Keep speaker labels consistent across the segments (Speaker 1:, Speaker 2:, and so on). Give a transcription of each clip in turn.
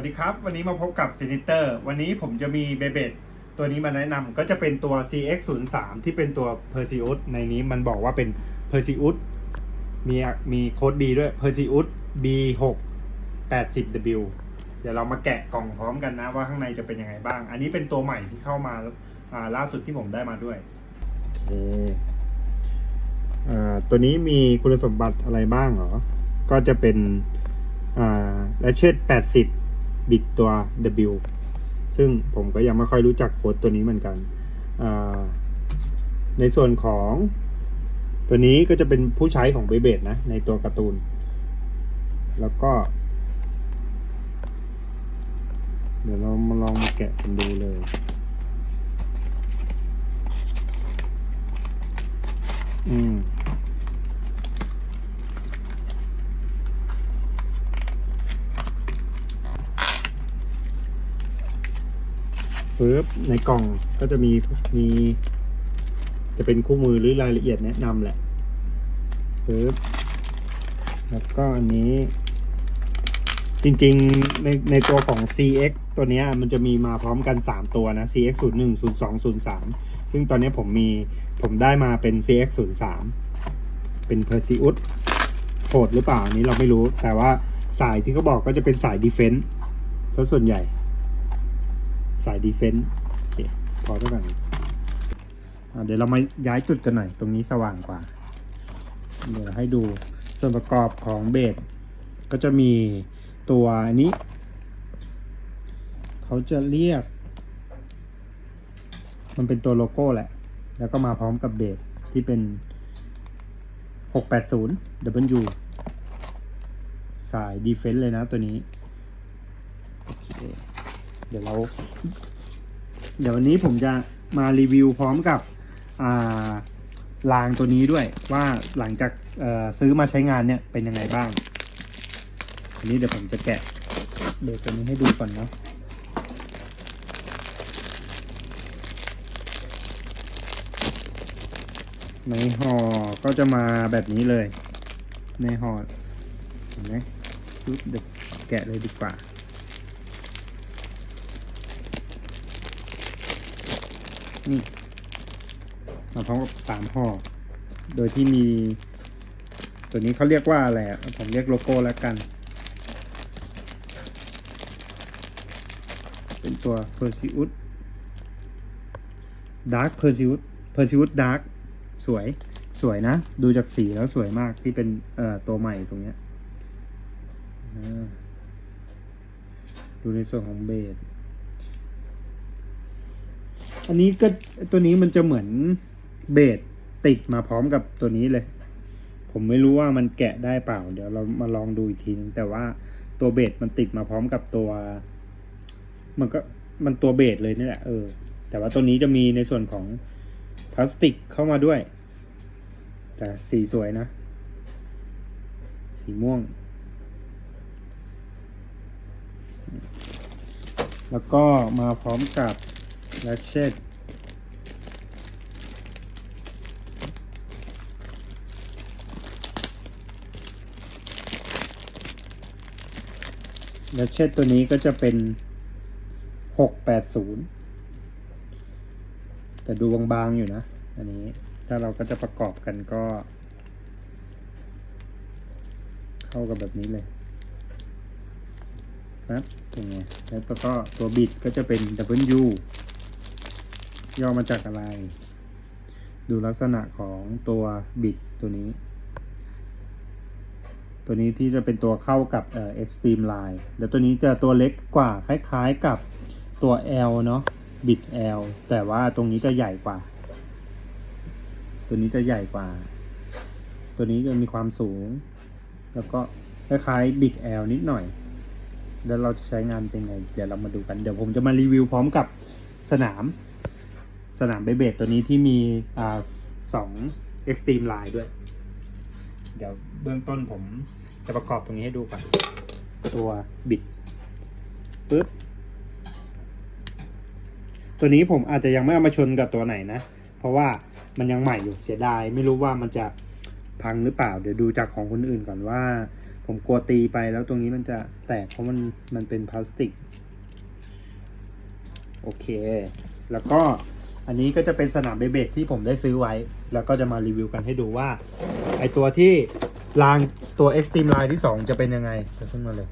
Speaker 1: สวัสดีครับ วันนี้มาพบกับซินิเตอร์วันนี้ผมจะมีเบเบดตัวนี้มาแนะนำก็จะเป็นตัว CX03 ที่เป็นตัว Perseus ในนี้มันบอกว่าเป็น Perseus มีมีโค้ด B ด้วย Perseus B6 80W เดี๋ยวเรามาแกะกล่องพร้อมกันนะว่าข้างในจะเป็นยังไงบ้าง อันนี้เป็นตัวใหม่ที่เข้ามาอ่าล่าสุดที่ผมได้มาด้วยโอเคอ่าตัวนี้มีคุณสมบัติอะไรบ้างเหรอ ก็จะเป็นอ่าและเช่น80 บิตตัว W ซึ่งผมก็ยังไม่ค่อยรู้จักโค้ดตัวนี้เหมือนกัน ในส่วนของตัวนี้ก็จะเป็นผู้ใช้ของเบเบดนะ ในตัวการ์ตูน แล้วก็ เดี๋ยวเรามาลองมาแกะกันดูเลยอืม ปึ๊บในกล่องก็จะมีมี จะเป็นคู่มือหรือรายละเอียดแนะนำแหละปึ๊บแล้วก็อันนี้จริงๆในในตัวของ CX ตัวนี้มันจะมีมาพร้อมกัน 3 ตัวนะ CX 0 1 0 2 0 3 ซึ่งตอนนี้ผมมีผมได้มาเป็น CX 0 3เป็น Perseus โหดหรือเปล่าอันนี้เราไม่รู้ แต่ว่าสายที่เขาบอกก็จะเป็นสาย Defense ซะส่วนใหญ่ สายดีเฟนต์โอเคพอเท่ากันอ่เดี๋ยวเรามาย้ายจุดกันหน่อย ตรงนี้สว่างกว่า เดี๋ยวให้ดูส่วนประกอบของเบสก็จะมีตัวอันนี้ เขาจะเรียก มันเป็นตัวโลโก้แหละ แล้วก็มาพร้อมกับเบสที่เป็น 680 W สายดีเฟนต์เลยนะตัวนี้ โอเค เดี๋ยวเรา เดี๋ยววันนี้ผมจะมารีวิวพร้อมกับารางตัวนี้ด้วยว่าหลังจากซื้อมาใช้งานเนี่ยเป็นยังไงบ้างอันนี้เดี๋ยวผมจะแกะเบรกตัวนี้ให้ดูก่อนเนาะในห่อก็จะมาแบบนี้เลย ในห่อเห็นไหมปึ๊บเดี๋ยวแกะเลยดีกว่า นี่มาพร้อมกับสามห่อ โดยที่มี ตัวนี้เขาเรียกว่าอะไรอะผมเรียกโลโก้แล้วกัน เป็นตัว Perseus Dark Perseus Perseus Dark สวย สวยนะ ดูจากสีแล้วสวยมากที่เป็นเอ่อตัวใหม่ตรงเนี้ยดูในส่วนของเบส อันนี้ก็ตัวนี้มันจะเหมือนเบสติดมาพร้อมกับตัวนี้เลย ผมไม่รู้ว่ามันแกะได้เปล่า เดี๋ยวเรามาลองดูอีกทีนึงแต่ว่าตัวเบสมันติดมาพร้อมกับตัว มันก็มันตัวเบสเลยนี่แหละเออ แต่ว่าตัวนี้จะมีในส่วนของพลาสติกเข้ามาด้วย แต่สีสวยนะ สีม่วง แล้วก็มาพร้อมกับ แลชเชตแลชเชตตัวนี้ก็จะเป็นหกแปดศูนย์แต่ดูบางๆอยู่นะ อันนี้ถ้าเราก็จะประกอบกันก็ เข้ากับแบบนี้เลยนะเป็นไงแล้วก็ตัวบิดก็จะเป็น W ย่อมาจากอะไร ดูลักษณะของตัวบิดตัวนี้ ตัวนี้ที่จะเป็นตัวเข้ากับเอ่อ Extreme Line แล้วตัวนี้จะตัวเล็กกว่าคล้ายๆกับตัว L เนาะบิด L แต่ว่าตรงนี้จะใหญ่กว่า ตัวนี้จะใหญ่กว่า ตัวนี้จะมีความสูง แล้วก็คล้ายๆบิด L นิดหน่อยแล้วเราจะใช้งานเป็นไง เดี๋ยวเรามาดูกัน เดี๋ยวผมจะมารีวิวพร้อมกับสนาม สนามเบเบดตัวนี้ที่มีอ่าสอง Extreme Line ด้วย เดี๋ยวเบื้องต้นผมจะประกอบตรงนี้ให้ดูก่อนตัวบิดปึ๊บตัวนี้ผมอาจจะยังไม่เอามาชนกับตัวไหนนะ เพราะว่ามันยังใหม่อยู่เสียดาย ไม่รู้ว่ามันจะพังหรือเปล่า เดี๋ยวดูจากของคนอื่นก่อนว่า ผมผมกลัวตีไปแล้วตรงนี้มันจะแตกเพราะมันมันเป็นพลาสติก โอเค แล้วก็ อันนี้ก็จะเป็นสนามเบเบดที่ผมได้ซื้อไว้ แล้วก็จะมารีวิวกันให้ดูว่า ไอตัวที่รางตัว Extreme Line ที่ 2 จะเป็นยังไงเดี๋ยวขึ้นมาเลย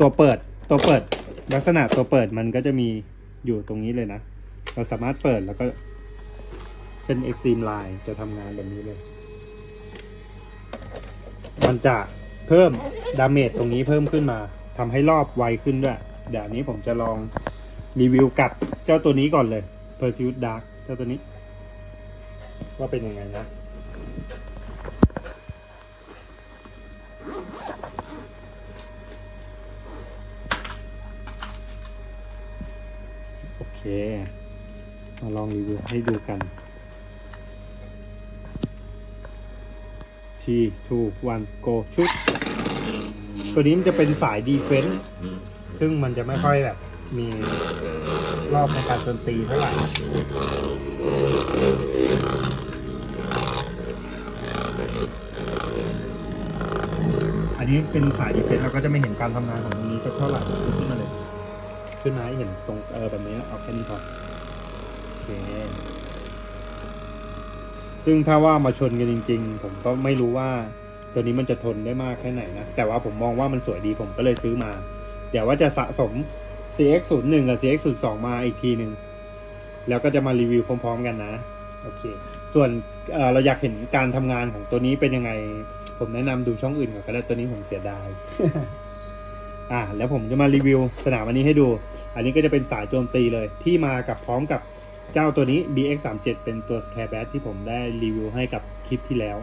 Speaker 1: ตัวเปิดตัวเปิด ลักษณะตัวเปิดมันก็จะมีอยู่ตรงนี้เลยนะ เราสามารถเปิดแล้วก็เส้น Extreme Line จะทำงานแบบนี้เลย มันจะเพิ่มดาเมจตรงนี้เพิ่มขึ้นมาทำให้รอบไวขึ้นด้วย เดี๋ยวอันนี้ผมจะลองรีวิวกับเจ้าตัวนี้ก่อนเลย Pursuit Dark เจ้าตัวนี้ ว่าเป็นยังไงนะ โอเค มาลองรีวิวให้ดูกันทีทูวันโกชุด ตัวนี้มันจะเป็นสายดีเฟนส์ซึ่งมันจะไม่ค่อยแบบ มีรอบในการโจมตีเท่าไหร่อันนี้เป็นสายดีเฟนส์เราก็จะไม่เห็นการทำงานของตรงนี้สักเท่าไหร่ขึ้นมาเลย ขึ้นมาให้เห็นตรงเออแบบนี้เอาแค่นี้พอโอเคซึ่งถ้าว่ามาชนกันจริง ๆ ผมก็ไม่รู้ว่าตัวนี้มันจะทนได้มากแค่ไหนนะ แต่ว่าผมมองว่ามันสวยดีผมก็เลยซื้อมา เดี๋ยวว่าจะสะสม CX01 กับ CX02 มาอีกทีหนึ่งแล้วก็จะมารีวิวพร้อมๆกันนะ โอเค ส่วนเเราอยากเห็นการทำงานของตัวนี้เป็นยังไง ผมแนะนำดูช่องอื่นก่อนก็ได้ตัวนี้ผมเสียดาย อ่า แล้วผมจะมารีวิวสนามอันนี้ให้ดู อันนี้ก็จะเป็นสายโจมตีเลย ที่มากับพร้อมกับเจ้าตัวนี้ BX37 เป็นตัว Scare Bat ที่ผมได้รีวิวให้กับคลิปที่แล้ว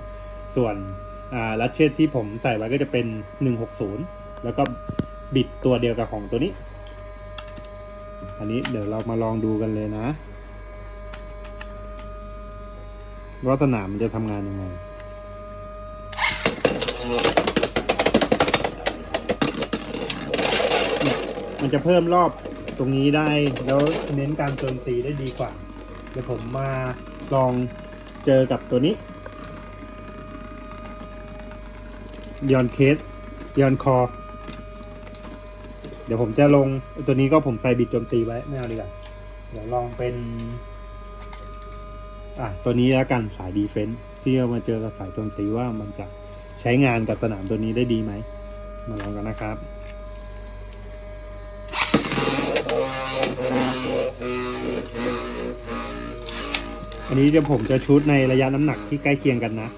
Speaker 1: ส่วนอ่าลัชเชตที่ผมใส่ไว้ก็จะเป็น 160 แล้วก็บิดตัวเดียวกับของตัวนี้ อันนี้เดี๋ยวเรามาลองดูกันเลยนะ ว่าสนามมันจะทำงานยังไงมันจะเพิ่มรอบตรงนี้ได้ แล้วเน้นการโจมตีได้ดีกว่า เดี๋ยวผมมาลองเจอกับตัวนี้ยอนเคสยอนคอ ดี๋ยวผมจะลงตัวนี้ก็ผมใส่บิดโจมตีไว้ไม่เอาดีกว่าเดี๋ยวลองเป็น อะตัวนี้แล้วกันสายดีเฟนส์ที่เอามาเจอกับสายโจมตีว่ามันจะใช้งานกับสนามตัวนี้ได้ดีไหมมาลองกันนะครับอันนี้เดี๋ยวผมจะชุดในระยะน้ำหนักที่ใกล้เคียงกันนะ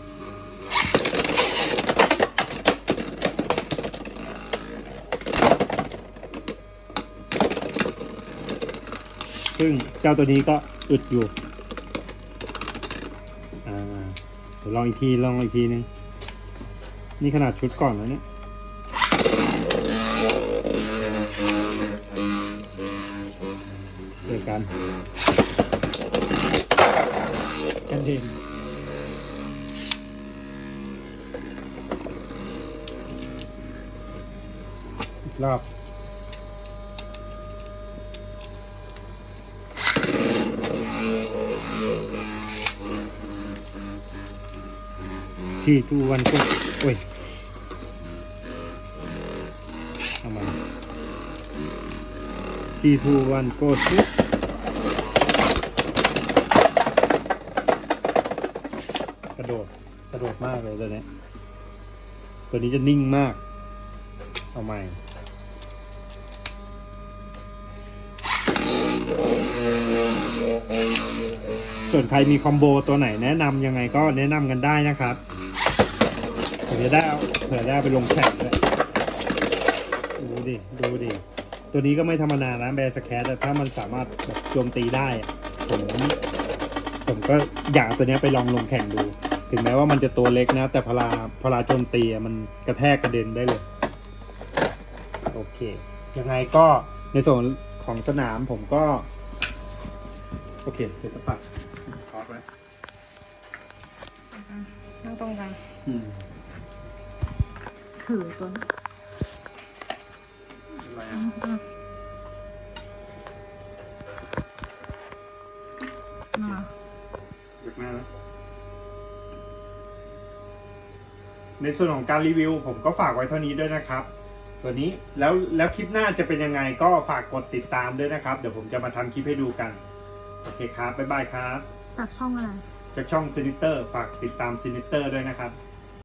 Speaker 1: ซึ่งเจ้าตัวนี้ก็อึดอยู่เดี๋ยวลองอีกทีลองอีกทีนึง นี่ขนาดชุดก่อนแล้วเนี่ยเจอกันกันเด่นอีกรอบ ที่ทุกวันก็โอ้ยเอามที่ทุกวันก็ชุดกระโดดกระโดดมากเลยตัวเนี้ยตัวนี้จะนิ่งมากเอาใหม่ส่วนใครมีคอมโบตัวไหนแนะนำยังไงก็แนะนำกันได้นะครับ ผมจะได้เอาเผื่อได้เอาไปลงแข่งด้วยดูดิดูดิตัวนี้ก็ไม่ธรรมดานะแบร์สแคทแต่ถ้ามันสามารถแบบโจมตีได้อะผมผมก็อยากเอาตัวเนี้ยไปลองลงแข่งดู ถึงแม้ว่ามันจะตัวเล็กนะ แต่พลาพลาโจมตีอะมันกระแทกกระเด็นได้เลย โอเค ยังไงก็ในส่วนของสนามผมก็ โอเคเดี๋ยวจะปัดคอร์สไว้
Speaker 2: นั่งตรงกัน
Speaker 1: อืม
Speaker 2: ถือตัวนี้
Speaker 1: อะไร
Speaker 2: อื
Speaker 1: อะ
Speaker 2: มอืมมา
Speaker 1: จากหน้าแล้วในส่วนของการรีวิวผมก็ฝากไว้เท่านี้ด้วยนะครับ ตัวนี้แล้วแล้วคลิปหน้าจะเป็นยังไงก็ฝากกดติดตามด้วยนะครับ เดี๋ยวผมจะมาทำคลิปให้ดูกัน โอเคครับ บ๊ายบายครับ
Speaker 2: จากช่องอะไร
Speaker 1: จากช่องซินิเตอร์ฝากติดตามซินิเตอร์ด้วยนะครับ